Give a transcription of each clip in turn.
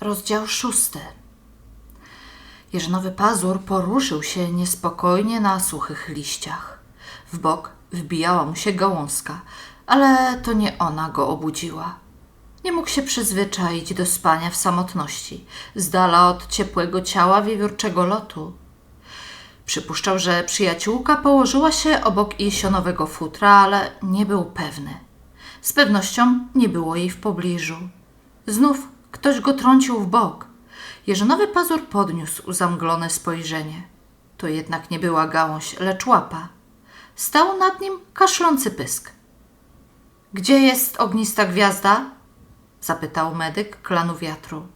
Rozdział szósty. Jeżynowy pazur poruszył się niespokojnie na suchych liściach. W bok wbijała mu się gałązka, ale to nie ona go obudziła. Nie mógł się przyzwyczaić do spania w samotności, z dala od ciepłego ciała wiewiórczego lotu. Przypuszczał, że przyjaciółka położyła się obok jesionowego futra, ale nie był pewny. Z pewnością nie było jej w pobliżu. Znów ktoś go trącił w bok. Jeżynowy pazur podniósł zamglone spojrzenie. To jednak nie była gałąź, lecz łapa. Stał nad nim kaszlący pysk. Gdzie jest ognista gwiazda? zapytał medyk klanu wiatru.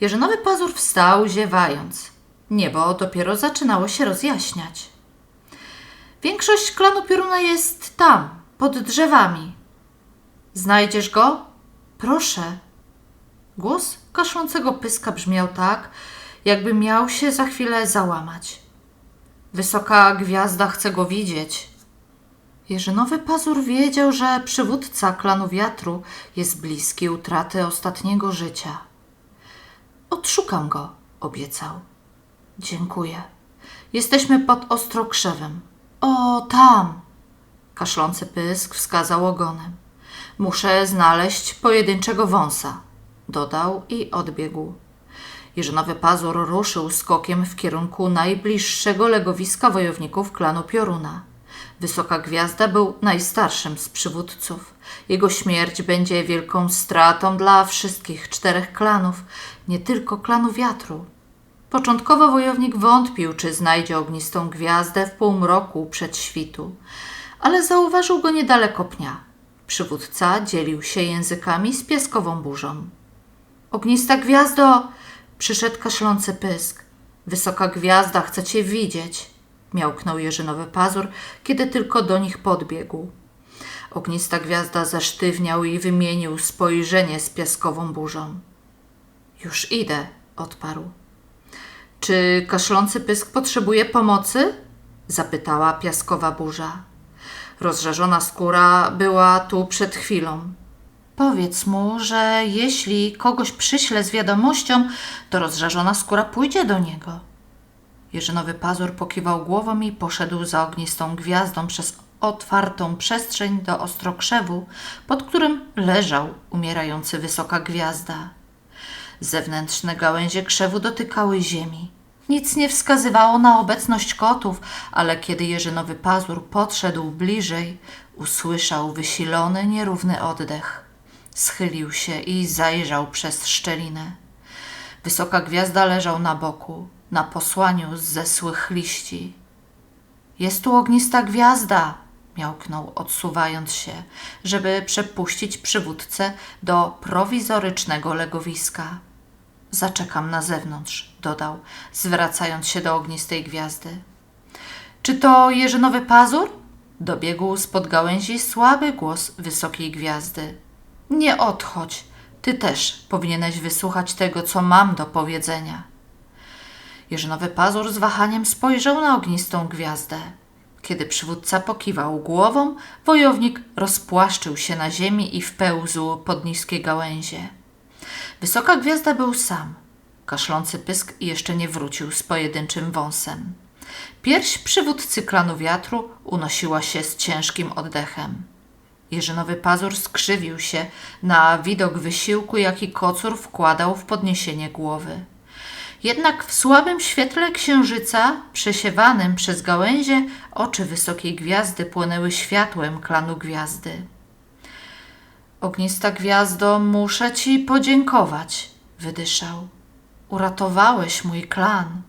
Jeżynowy pazur wstał, ziewając. Niebo dopiero zaczynało się rozjaśniać. Większość klanu pioruna jest tam, pod drzewami. Znajdziesz go? Proszę. Głos kaszlącego pyska brzmiał tak, jakby miał się za chwilę załamać. Wysoka gwiazda chce go widzieć. Jerzynowy pazur wiedział, że przywódca klanu wiatru jest bliski utraty ostatniego życia. Odszukam go, obiecał. Dziękuję. Jesteśmy pod ostrokrzewem. O, tam! Kaszlący pysk wskazał ogonem. Muszę znaleźć pojedynczego wąsa, dodał i odbiegł. Jerzynowy pazur ruszył skokiem w kierunku najbliższego legowiska wojowników klanu Pioruna. Wysoka Gwiazda był najstarszym z przywódców. Jego śmierć będzie wielką stratą dla wszystkich czterech klanów, nie tylko klanu wiatru. Początkowo wojownik wątpił, czy znajdzie ognistą gwiazdę w półmroku przed świtu, ale zauważył go niedaleko pnia. Przywódca dzielił się językami z piaskową burzą. Ognista gwiazdo! Przyszedł kaszlący pysk. Wysoka gwiazda chce cię widzieć, miałknął Jerzynowy pazur, kiedy tylko do nich podbiegł. Ognista gwiazda zasztywniał i wymienił spojrzenie z piaskową burzą. Już idę, odparł. Czy kaszlący pysk potrzebuje pomocy? zapytała piaskowa burza. Rozżarzona skóra była tu przed chwilą. Powiedz mu, że jeśli kogoś przyśle z wiadomością, to rozżarzona skóra pójdzie do niego. Jerzynowy pazur pokiwał głową i poszedł za ognistą gwiazdą przez otwartą przestrzeń do ostrokrzewu, pod którym leżał umierający wysoka gwiazda. Zewnętrzne gałęzie krzewu dotykały ziemi. Nic nie wskazywało na obecność kotów, ale kiedy Jerzynowy pazur podszedł bliżej, usłyszał wysilony, nierówny oddech. Schylił się i zajrzał przez szczelinę. Wysoka gwiazda leżał na boku, na posłaniu z zesłych liści. Jest tu ognista gwiazda, miałknął, odsuwając się, żeby przepuścić przywódcę do prowizorycznego legowiska. Zaczekam na zewnątrz, dodał, zwracając się do ognistej gwiazdy. Czy to Jerzynowy pazur? Dobiegł spod gałęzi słaby głos wysokiej gwiazdy. Nie odchodź, ty też powinieneś wysłuchać tego, co mam do powiedzenia. Jerzynowy pazur z wahaniem spojrzał na ognistą gwiazdę. Kiedy przywódca pokiwał głową, wojownik rozpłaszczył się na ziemi i wpełzł pod niskie gałęzie. Wysoka gwiazda był sam. Kaszlący pysk jeszcze nie wrócił z pojedynczym wąsem. Pierś przywódcy klanu wiatru unosiła się z ciężkim oddechem. Jerzynowy pazur skrzywił się na widok wysiłku, jaki kocur wkładał w podniesienie głowy. Jednak w słabym świetle księżyca, przesiewanym przez gałęzie, oczy wysokiej gwiazdy płonęły światłem klanu gwiazdy. Ognista gwiazdo, muszę ci podziękować, wydyszał. Uratowałeś mój klan.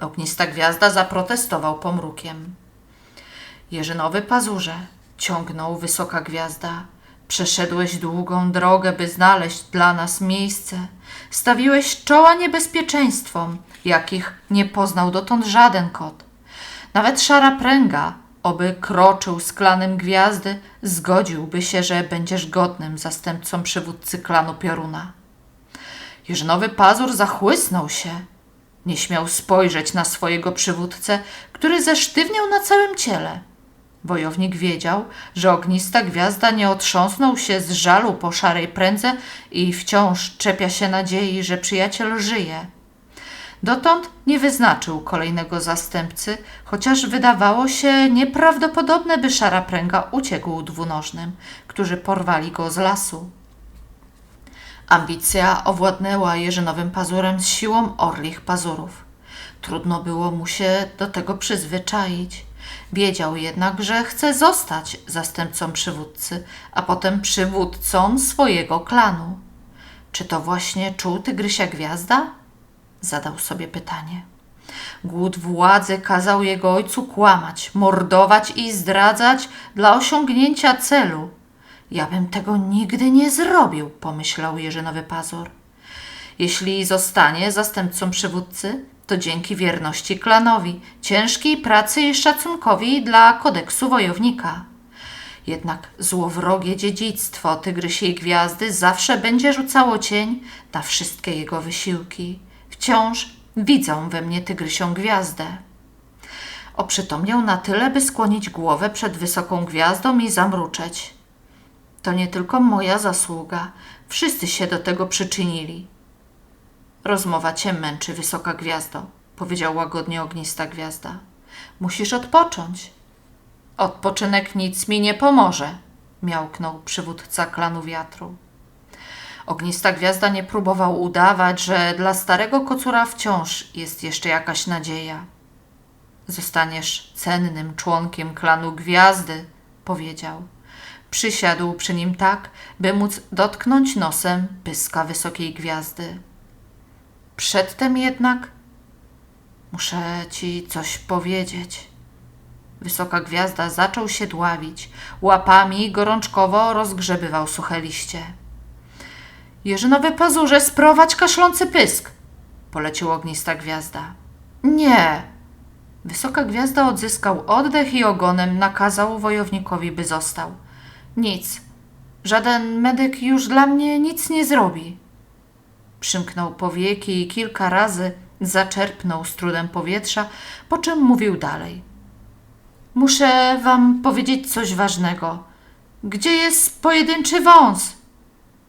Ognista gwiazda zaprotestował pomrukiem. Jerzynowy pazurze, ciągnął wysoka gwiazda. Przeszedłeś długą drogę, by znaleźć dla nas miejsce. Stawiłeś czoła niebezpieczeństwom, jakich nie poznał dotąd żaden kot. Nawet szara pręga, oby kroczył z klanem gwiazdy, zgodziłby się, że będziesz godnym zastępcą przywódcy klanu pioruna. Jerzynowy pazur zachłysnął się. Nie śmiał spojrzeć na swojego przywódcę, który zesztywniał na całym ciele. Wojownik wiedział, że ognista gwiazda nie otrząsnął się z żalu po szarej prędze i wciąż czepia się nadziei, że przyjaciel żyje. Dotąd nie wyznaczył kolejnego zastępcy, chociaż wydawało się nieprawdopodobne, by szara pręga uciekł dwunożnym, którzy porwali go z lasu. Ambicja owładnęła jeżynowym pazurem z siłą orlich pazurów. Trudno było mu się do tego przyzwyczaić. Wiedział jednak, że chce zostać zastępcą przywódcy, a potem przywódcą swojego klanu. Czy to właśnie czuł Tygrysia Gwiazda? Zadał sobie pytanie. Głód władzy kazał jego ojcu kłamać, mordować i zdradzać dla osiągnięcia celu. Ja bym tego nigdy nie zrobił, pomyślał Jerzynowy Pazur. Jeśli zostanie zastępcą przywódcy, to dzięki wierności klanowi, ciężkiej pracy i szacunkowi dla kodeksu wojownika. Jednak złowrogie dziedzictwo Tygrysiej Gwiazdy zawsze będzie rzucało cień na wszystkie jego wysiłki. Wciąż widzą we mnie Tygrysią Gwiazdę. Oprzytomniał na tyle, by skłonić głowę przed wysoką gwiazdą i zamruczeć. To nie tylko moja zasługa. Wszyscy się do tego przyczynili. Rozmowa cię męczy, wysoka gwiazdo, powiedział łagodnie ognista gwiazda. Musisz odpocząć. Odpoczynek nic mi nie pomoże, miałknął przywódca klanu wiatru. Ognista gwiazda nie próbował udawać, że dla starego kocura wciąż jest jeszcze jakaś nadzieja. Zostaniesz cennym członkiem klanu gwiazdy, powiedział. Przysiadł przy nim tak, by móc dotknąć nosem pyska wysokiej gwiazdy. Przedtem jednak muszę ci coś powiedzieć. Wysoka gwiazda zaczął się dławić. Łapami gorączkowo rozgrzebywał suche liście. Jerzynowe pazurze, sprowadź kaszlący pysk! Polecił ognista gwiazda. Nie! Wysoka gwiazda odzyskał oddech i ogonem nakazał wojownikowi, by został. Nic. Żaden medyk już dla mnie nic nie zrobi. Przymknął powieki i kilka razy zaczerpnął z trudem powietrza, po czym mówił dalej. Muszę wam powiedzieć coś ważnego. Gdzie jest pojedynczy wąs?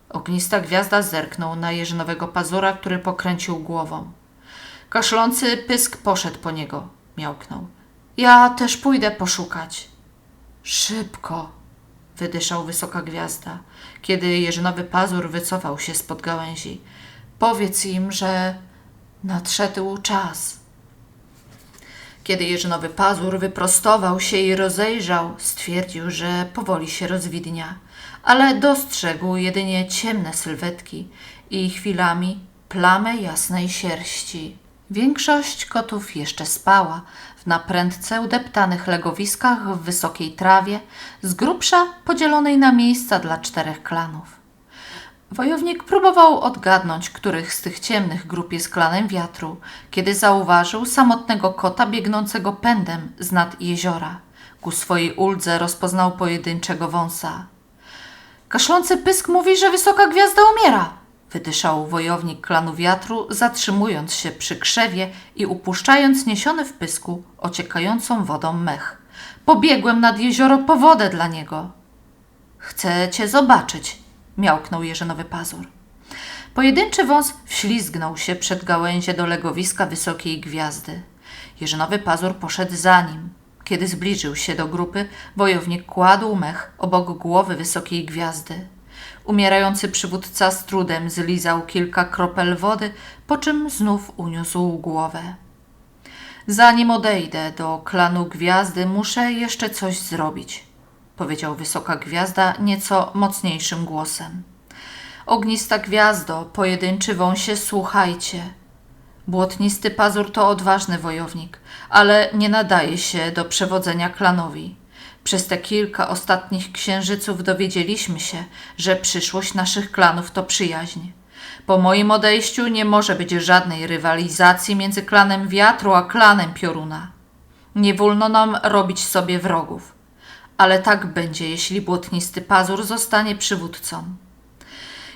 Ognista gwiazda zerknął na jeżynowego pazura, który pokręcił głową. Kaszlący pysk poszedł po niego, miałknął. Ja też pójdę poszukać. Szybko, wydyszał wysoka gwiazda, kiedy jeżynowy pazur wycofał się spod gałęzi. Powiedz im, że nadszedł czas. Kiedy jeżynowy pazur wyprostował się i rozejrzał, stwierdził, że powoli się rozwidnia, ale dostrzegł jedynie ciemne sylwetki i chwilami plamę jasnej sierści. Większość kotów jeszcze spała w naprędce udeptanych legowiskach w wysokiej trawie, z grubsza podzielonej na miejsca dla czterech klanów. Wojownik próbował odgadnąć, których z tych ciemnych grup jest klanem wiatru, kiedy zauważył samotnego kota biegnącego pędem z nad jeziora. Ku swojej uldze rozpoznał pojedynczego wąsa. Kaszlący pysk mówi, że wysoka gwiazda umiera, wydyszał wojownik klanu wiatru, zatrzymując się przy krzewie i upuszczając niesiony w pysku ociekającą wodą mech. Pobiegłem nad jezioro po wodę dla niego. Chcę cię zobaczyć, miałknął jeżynowy pazur. Pojedynczy wąs wślizgnął się przed gałęzie do legowiska wysokiej gwiazdy. Jeżynowy pazur poszedł za nim. Kiedy zbliżył się do grupy, wojownik kładł mech obok głowy wysokiej gwiazdy. Umierający przywódca z trudem zlizał kilka kropel wody, po czym znów uniósł głowę. Zanim odejdę do klanu gwiazdy, muszę jeszcze coś zrobić, powiedział wysoka gwiazda nieco mocniejszym głosem. Ognista gwiazdo, pojedynczy wąsie, słuchajcie. Błotnisty pazur to odważny wojownik, ale nie nadaje się do przewodzenia klanowi. Przez te kilka ostatnich księżyców dowiedzieliśmy się, że przyszłość naszych klanów to przyjaźń. Po moim odejściu nie może być żadnej rywalizacji między klanem wiatru a klanem pioruna. Nie wolno nam robić sobie wrogów, ale tak będzie, jeśli błotnisty pazur zostanie przywódcą.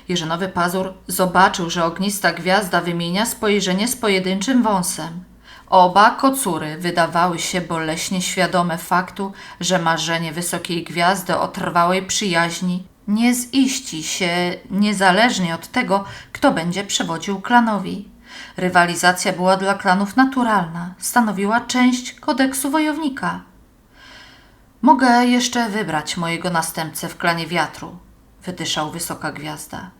Jerzynowy pazur zobaczył, że ognista gwiazda wymienia spojrzenie z pojedynczym wąsem. Oba kocury wydawały się boleśnie świadome faktu, że marzenie wysokiej gwiazdy o trwałej przyjaźni nie ziści się niezależnie od tego, kto będzie przewodził klanowi. Rywalizacja była dla klanów naturalna, stanowiła część kodeksu wojownika. Mogę jeszcze wybrać mojego następcę w klanie wiatru, wydyszał wysoka gwiazda.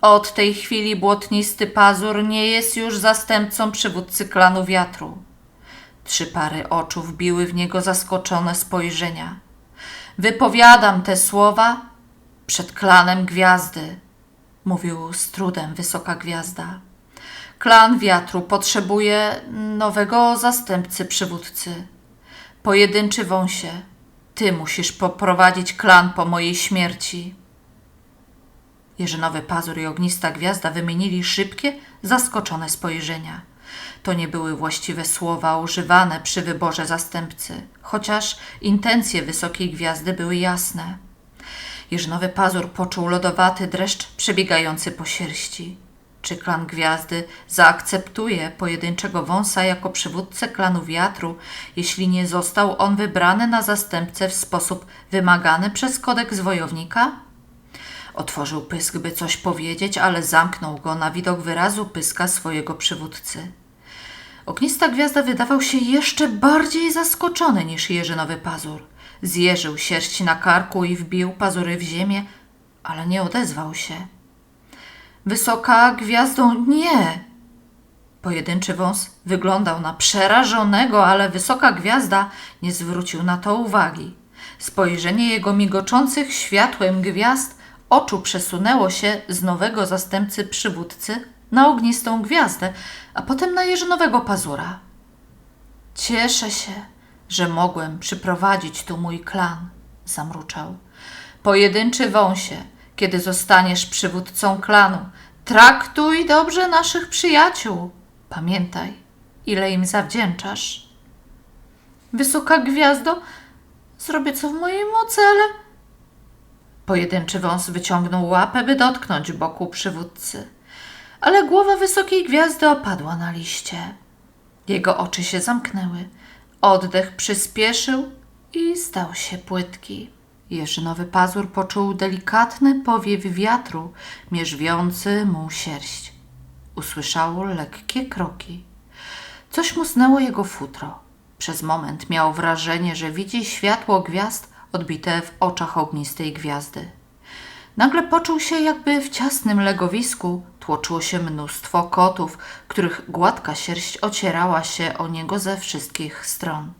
Od tej chwili błotnisty pazur nie jest już zastępcą przywódcy klanu wiatru. Trzy pary oczu wbiły w niego zaskoczone spojrzenia. Wypowiadam te słowa przed klanem gwiazdy, mówił z trudem wysoka gwiazda. Klan wiatru potrzebuje nowego zastępcy przywódcy. Pojedynczy wąsie, ty musisz poprowadzić klan po mojej śmierci. Jerzynowy pazur i ognista gwiazda wymienili szybkie, zaskoczone spojrzenia. To nie były właściwe słowa używane przy wyborze zastępcy, chociaż intencje wysokiej gwiazdy były jasne. Jerzynowy pazur poczuł lodowaty dreszcz przebiegający po sierści. Czy klan gwiazdy zaakceptuje pojedynczego wąsa jako przywódcę klanu wiatru, jeśli nie został on wybrany na zastępcę w sposób wymagany przez kodeks wojownika? Otworzył pysk, by coś powiedzieć, ale zamknął go na widok wyrazu pyska swojego przywódcy. Ognista gwiazda wydawał się jeszcze bardziej zaskoczony niż jeżynowy pazur. Zjeżył sierść na karku i wbił pazury w ziemię, ale nie odezwał się. Wysoka gwiazdo, nie! Pojedynczy wąs wyglądał na przerażonego, ale wysoka gwiazda nie zwrócił na to uwagi. Spojrzenie jego migoczących światłem gwiazd oczu przesunęło się z nowego zastępcy przywódcy na ognistą gwiazdę, a potem na jeżynowego pazura. Cieszę się, że mogłem przyprowadzić tu mój klan, zamruczał. Pojedynczy wąsie, kiedy zostaniesz przywódcą klanu, traktuj dobrze naszych przyjaciół. Pamiętaj, ile im zawdzięczasz. Wysoka gwiazdo, zrobię co w mojej mocy, ale Pojedynczy wąs wyciągnął łapę, by dotknąć boku przywódcy, ale głowa wysokiej gwiazdy opadła na liście. Jego oczy się zamknęły, oddech przyspieszył i stał się płytki. Jerzynowy pazur poczuł delikatny powiew wiatru, mierzwiący mu sierść. Usłyszał lekkie kroki. Coś musnęło jego futro. Przez moment miał wrażenie, że widzi światło gwiazd odbite w oczach ognistej gwiazdy. Nagle poczuł się, jakby w ciasnym legowisku tłoczyło się mnóstwo kotów, których gładka sierść ocierała się o niego ze wszystkich stron.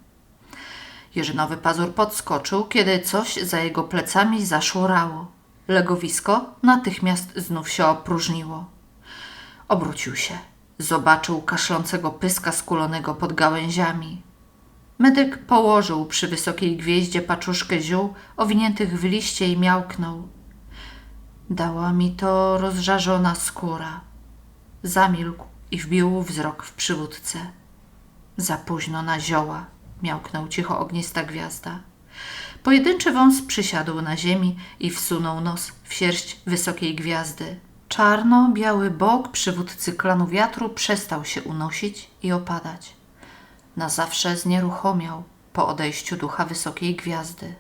Jerzynowy pazur podskoczył, kiedy coś za jego plecami zaszłorało. Legowisko natychmiast znów się opróżniło. Obrócił się. Zobaczył kaszlącego pyska skulonego pod gałęziami. Medyk położył przy wysokiej gwieździe paczuszkę ziół owiniętych w liście i miałknął. Dała mi to rozżarzona skóra. Zamilkł i wbił wzrok w przywódcę. Za późno na zioła, miałknął cicho ognista gwiazda. Pojedynczy wąs przysiadł na ziemi i wsunął nos w sierść wysokiej gwiazdy. Czarno-biały bok przywódcy klanu wiatru przestał się unosić i opadać na zawsze znieruchomiał po odejściu ducha wysokiej gwiazdy.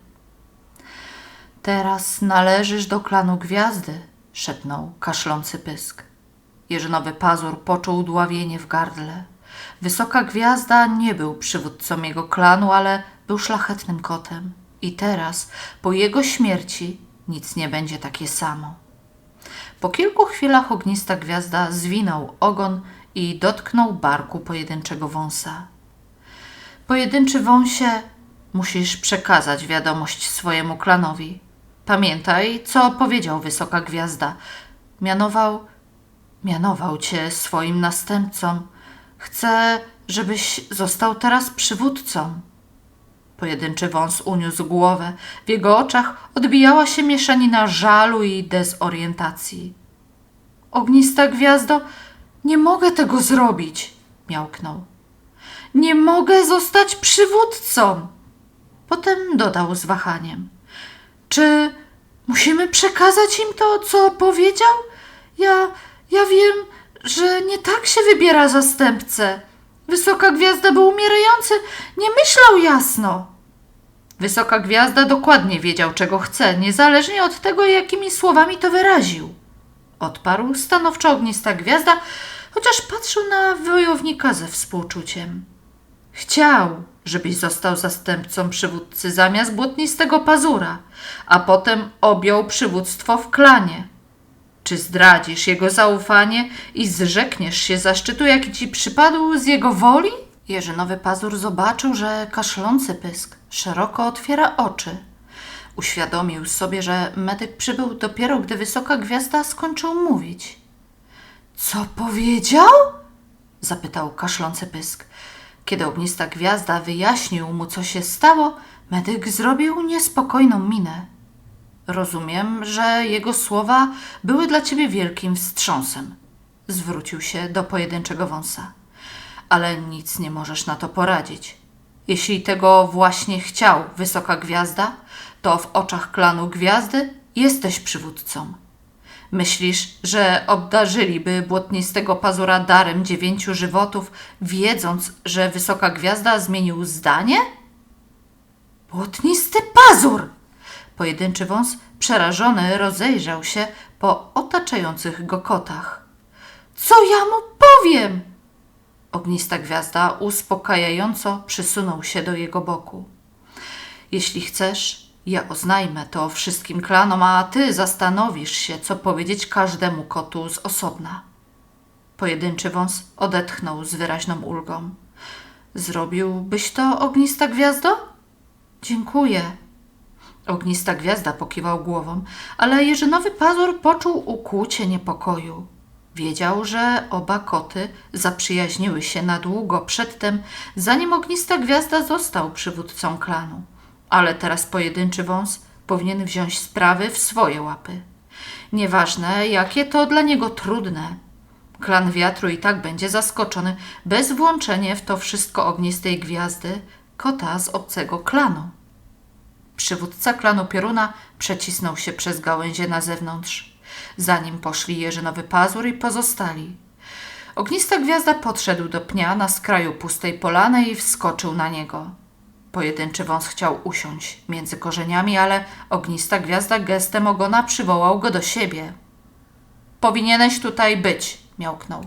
Teraz należysz do klanu gwiazdy, szepnął kaszlący pysk. Jerzynowy pazur poczuł dławienie w gardle. Wysoka gwiazda nie był przywódcą jego klanu, ale był szlachetnym kotem. I teraz, po jego śmierci, nic nie będzie takie samo. Po kilku chwilach ognista gwiazda zwinął ogon i dotknął barku pojedynczego wąsa. Pojedynczy wąsie, musisz przekazać wiadomość swojemu klanowi. Pamiętaj, co powiedział wysoka gwiazda. Mianował, mianował cię swoim następcą. Chcę, żebyś został teraz przywódcą. Pojedynczy wąs uniósł głowę. W jego oczach odbijała się mieszanina żalu i dezorientacji. Ognista gwiazdo, nie mogę tego zrobić, miałknął. Nie mogę zostać przywódcą. Potem dodał z wahaniem. Czy musimy przekazać im to, co powiedział? Ja, ja wiem, że nie tak się wybiera zastępcę. Wysoka gwiazda był umierający, nie myślał jasno. Wysoka gwiazda dokładnie wiedział, czego chce, niezależnie od tego, jakimi słowami to wyraził. Odparł stanowczo ognista gwiazda, chociaż patrzył na wojownika ze współczuciem. Chciał, żebyś został zastępcą przywódcy zamiast błotnistego pazura, a potem objął przywództwo w klanie. Czy zdradzisz jego zaufanie i zrzekniesz się zaszczytu, jaki ci przypadł z jego woli? Jerzynowy pazur zobaczył, że kaszlący pysk szeroko otwiera oczy. Uświadomił sobie, że medyk przybył dopiero, gdy wysoka gwiazda skończył mówić. Co powiedział? zapytał kaszlący pysk. Kiedy ognista gwiazda wyjaśnił mu, co się stało, medyk zrobił niespokojną minę. Rozumiem, że jego słowa były dla ciebie wielkim wstrząsem. Zwrócił się do pojedynczego wąsa. Ale nic nie możesz na to poradzić. Jeśli tego właśnie chciał wysoka gwiazda, to w oczach klanu gwiazdy jesteś przywódcą. Myślisz, że obdarzyliby błotnistego pazura darem dziewięciu żywotów, wiedząc, że wysoka gwiazda zmienił zdanie? Błotnisty pazur! Pojedynczy wąs przerażony rozejrzał się po otaczających go kotach. Co ja mu powiem? Ognista gwiazda uspokajająco przysunął się do jego boku. Jeśli chcesz, ja oznajmę to wszystkim klanom, a ty zastanowisz się, co powiedzieć każdemu kotu z osobna. Pojedynczy wąs odetchnął z wyraźną ulgą. Zrobiłbyś to, ognista gwiazdo? Dziękuję. Ognista gwiazda pokiwał głową, ale jeżynowy pazur poczuł ukłucie niepokoju. Wiedział, że oba koty zaprzyjaźniły się na długo przedtem, zanim ognista gwiazda został przywódcą klanu. Ale teraz pojedynczy wąs powinien wziąć sprawy w swoje łapy. Nieważne, jakie to dla niego trudne. Klan wiatru i tak będzie zaskoczony bez włączenia w to wszystko ognistej gwiazdy, kota z obcego klanu. Przywódca klanu Pioruna przecisnął się przez gałęzie na zewnątrz. Za nim poszli Jerzynowy Pazur i pozostali. Ognista gwiazda podszedł do pnia na skraju pustej polany i wskoczył na niego. Pojedynczy wąs chciał usiąść między korzeniami, ale ognista gwiazda gestem ogona przywołał go do siebie. Powinieneś tutaj być, miałknął.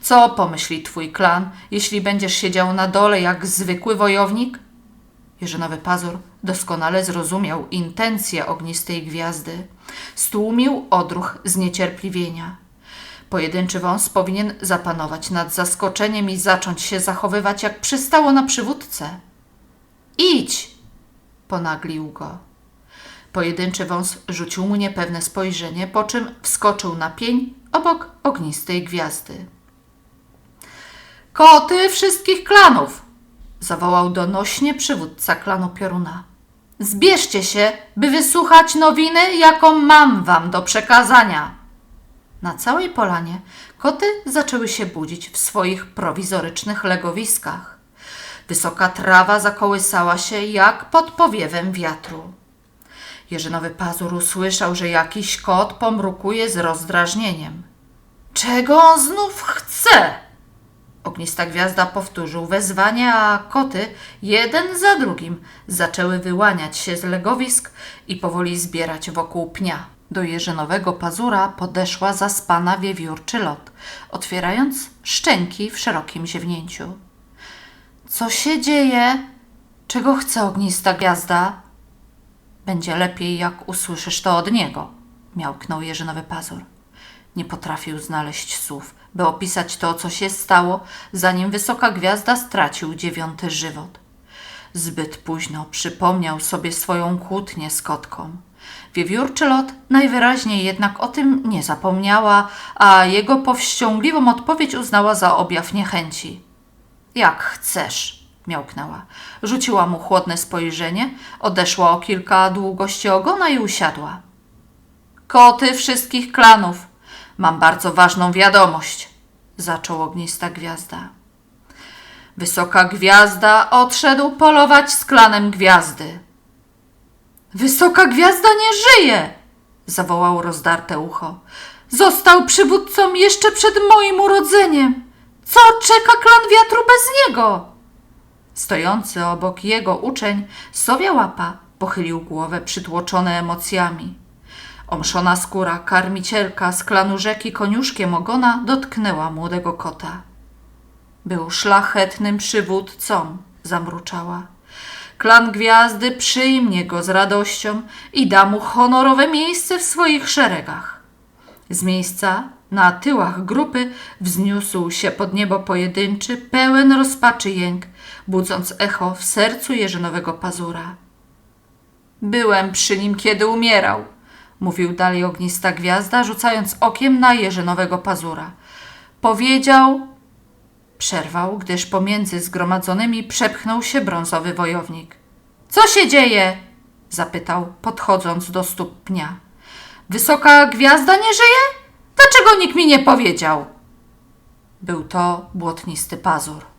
Co pomyśli twój klan, jeśli będziesz siedział na dole jak zwykły wojownik? Jerzynowy Pazur doskonale zrozumiał intencje ognistej gwiazdy. Stłumił odruch zniecierpliwienia. Pojedynczy wąs powinien zapanować nad zaskoczeniem i zacząć się zachowywać jak przystało na przywódcę. Idź! ponaglił go. Pojedynczy wąs rzucił mu niepewne spojrzenie, po czym wskoczył na pień obok ognistej gwiazdy. Koty wszystkich klanów! Zawołał donośnie przywódca klanu Pioruna. Zbierzcie się, by wysłuchać nowiny, jaką mam wam do przekazania. Na całej polanie koty zaczęły się budzić w swoich prowizorycznych legowiskach. Wysoka trawa zakołysała się jak pod powiewem wiatru. Jerzynowy pazur usłyszał, że jakiś kot pomrukuje z rozdrażnieniem. Czego on znów chce? Ognista gwiazda powtórzył wezwanie, a koty jeden za drugim zaczęły wyłaniać się z legowisk i powoli zbierać wokół pnia. Do jeżynowego pazura podeszła zaspana wiewiórczy lot, otwierając szczęki w szerokim ziewnięciu. Co się dzieje? Czego chce ognista gwiazda? Będzie lepiej, jak usłyszysz to od niego, miałknął jeżynowy pazur. Nie potrafił znaleźć słów, by opisać to, co się stało, zanim wysoka gwiazda stracił dziewiąty żywot. Zbyt późno przypomniał sobie swoją kłótnię z kotką. Wiewiórczy lot najwyraźniej jednak o tym nie zapomniała, a jego powściągliwą odpowiedź uznała za objaw niechęci. Jak chcesz, miałknęła. Rzuciła mu chłodne spojrzenie, odeszła o kilka długości ogona i usiadła. Koty wszystkich klanów, Mam bardzo ważną wiadomość, zaczął ognista gwiazda. Wysoka gwiazda odszedł polować z klanem gwiazdy. Wysoka gwiazda nie żyje! zawołał rozdarte ucho. Został przywódcą jeszcze przed moim urodzeniem. Co czeka klan wiatru bez niego? Stojący obok jego uczeń, Sowia Łapa, pochylił głowę przytłoczone emocjami. Omszona skóra karmicielka z klanu rzeki koniuszkiem ogona dotknęła młodego kota. Był szlachetnym przywódcą, zamruczała. Klan Gwiazdy przyjmie go z radością i da mu honorowe miejsce w swoich szeregach. Z miejsca na tyłach grupy wzniósł się pod niebo pojedynczy, pełen rozpaczy jęk, budząc echo w sercu jeżynowego pazura. Byłem przy nim, kiedy umierał, mówił dalej ognista gwiazda, rzucając okiem na jeżynowego pazura. Powiedział, przerwał, gdyż pomiędzy zgromadzonymi przepchnął się brązowy wojownik. Co się dzieje? zapytał, podchodząc do stóp pnia. Wysoka gwiazda nie żyje? Dlaczego nikt mi nie powiedział? Był to błotnisty pazur.